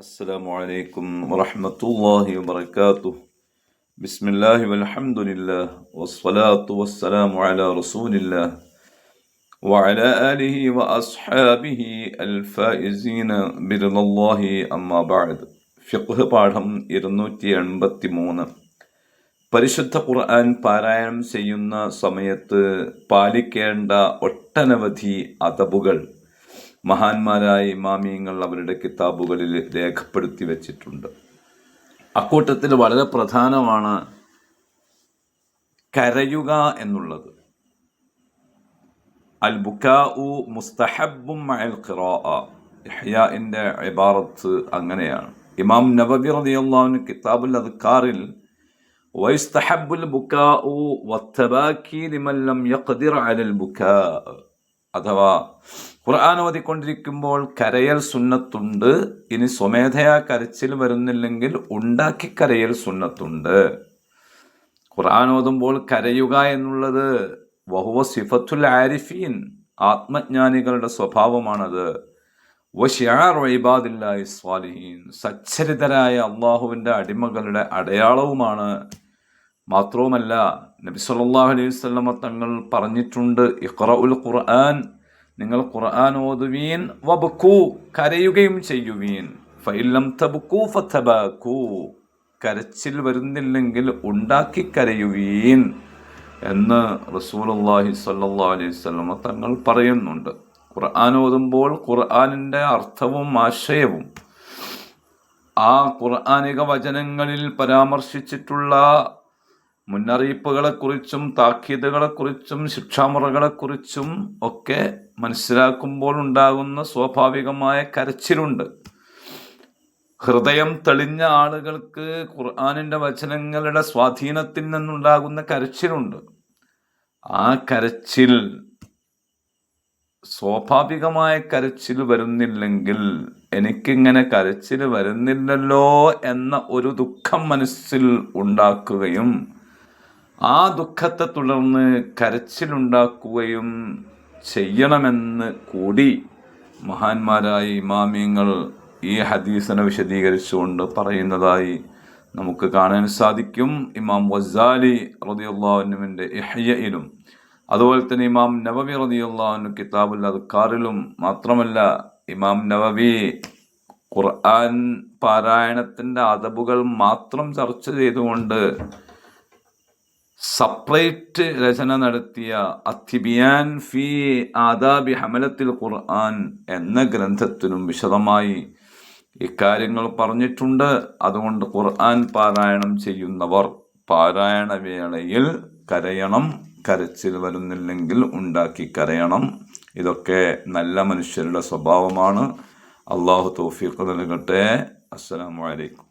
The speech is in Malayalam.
السلام عليكم ورحمة الله وبركاته بسم الله والحمد لله والصلاة والسلام على رسول الله وعلى آله وأصحابه الفائزين برضا الله أما بعد ഫിഖ് പാഠം ഇരുന്നൂറ്റി എൺപത്തി മൂന്ന് പരിശുദ്ധ ഖുർആൻ പാരായണം ചെയ്യുന്ന സമയത്ത് പാലിക്കേണ്ട ഒട്ടനവധി അതബുകൾ മഹാന്മാരായ ഇമാമിയങ്ങൾ അവരുടെ കിതാബുകളിൽ രേഖപ്പെടുത്തി വച്ചിട്ടുണ്ട്. അക്കൂട്ടത്തിൽ വളരെ പ്രധാനമാണ് കരയുക എന്നുള്ളത്. അൽ ബുക്കാഉ മുസ്തഹബും അൽ ഇഹ്യാഇന്റെ ഇബാറത്ത് അങ്ങനെയാണ്. ഇമാം നബബി റളിയല്ലാഹു കിതാബുൽ അദ്ക്കാറിൽ വൈസ്തഹബുൽ ബുക്കാഉ വത്തബാക്കി ലിമല്ലം യഖ്ദിർ അലൽ ബുക്കാ. അഥവാ ഖുർആൻ ഓതിക്കൊണ്ടിരിക്കുമ്പോൾ കരയൽ സുന്നത്തുണ്ട് ഇനി സ്വമേധയാ കരച്ചിൽ വരുന്നില്ലെങ്കിൽ ഉണ്ടാക്കി കരയൽ സുന്നത്തുണ്ട്. ഖുർആൻ ഓതുമ്പോൾ കരയുക എന്നുള്ളത് വഹുവ സിഫത്തുൽ ആരിഫീൻ ആത്മജ്ഞാനികളുടെ സ്വഭാവമാണത്. വൈബാദില്ലാഹി സ്വാലിഹീൻ സച്ചരിതരായ അള്ളാഹുവിന്റെ അടിമകളുടെ അടയാളവുമാണ് മാത്രവുമല്ല നബി സല്ലാഹു അലൈഹി വസല്ലമ തങ്ങൾ പറഞ്ഞിട്ടുണ്ട് ഇഖ്റഉൽ ഖുർആൻ നിങ്ങൾ ഖുർആൻ ഓതുവീൻ വബക്കൂ കരയുകയും ചെയ്യുവീൻ. ഫൈലം തബക്കൂ ഫതബാക്കൂ കരച്ചിൽ വരുന്നില്ലെങ്കിൽ ഉണ്ടാക്കി കരയുവീൻ എന്ന് റസൂലുള്ളാഹി സ്വല്ലല്ലാഹു അലൈഹി വസല്ലമ തങ്ങൾ പറയുന്നുണ്ട്. ഖുർആൻ ഓതുമ്പോൾ ഖുർആനിന്റെ അർത്ഥവും ആശയവും ആ ഖുർആാനിക വചനങ്ങളിൽ പരാമർശിച്ചിട്ടുള്ള മുന്നറിയിപ്പുകളെക്കുറിച്ചും താക്കീതുകളെക്കുറിച്ചും ശിക്ഷാമുറകളെക്കുറിച്ചും ഒക്കെ മനസ്സിലാക്കുമ്പോൾ ഉണ്ടാകുന്ന സ്വാഭാവികമായ കരച്ചിലുണ്ട്. ഹൃദയം തെളിഞ്ഞ ആളുകൾക്ക് ഖുർആാനിന്റെ വചനങ്ങളുടെ സ്വാധീനത്തിൽ നിന്നുണ്ടാകുന്ന കരച്ചിലുണ്ട്. ആ കരച്ചിൽ സ്വാഭാവികമായ കരച്ചിൽ വരുന്നില്ലെങ്കിൽ എനിക്കിങ്ങനെ കരച്ചിൽ വരുന്നില്ലല്ലോ എന്ന ഒരു ദുഃഖം മനസ്സിൽ ഉണ്ടാക്കുകയും ആ ദുഃഖത്തെ തുടർന്ന് കരച്ചിലുണ്ടാക്കുകയും ചെയ്യണമെന്ന് കൂടി മഹാന്മാരായ ഇമാമിയങ്ങൾ ഈ ഹദീസിനെ വിശദീകരിച്ചുകൊണ്ട് പറയുന്നതായി നമുക്ക് കാണാൻ സാധിക്കും. ഇമാം വസാലി റതിയുള്ളവനുവിന്റെ ഇഹ്യയിലും അതുപോലെ തന്നെ ഇമാം നവവി റതിയുള്ളവനു കിതാബുൽ അദ്ക്കാറിലും മാത്രമല്ല ഇമാം നവവി ഖുർആൻ പാരായണത്തിന്റെ അതബുകൾ മാത്രം ചർച്ച ചെയ്തുകൊണ്ട് സപ്പറേറ്റ് രചന നടത്തിയ അത്തിബിയാൻ ഫി ആദാബി ഹമലത്തിൽ ഖുർആൻ എന്ന ഗ്രന്ഥത്തിനും വിശദമായി ഇക്കാര്യങ്ങൾ പറഞ്ഞിട്ടുണ്ട്. അതുകൊണ്ട് ഖുർആൻ പാരായണം ചെയ്യുന്നവർ പാരായണ വേളയിൽ കരയണം കരച്ചിൽ വരുന്നില്ലെങ്കിൽ ഉണ്ടാക്കി കരയണം. ഇതൊക്കെ നല്ല മനുഷ്യരുടെ സ്വഭാവമാണ്. അള്ളാഹു തൗഫീഖ് നൽകട്ടെ. അസ്സലാമലൈക്കും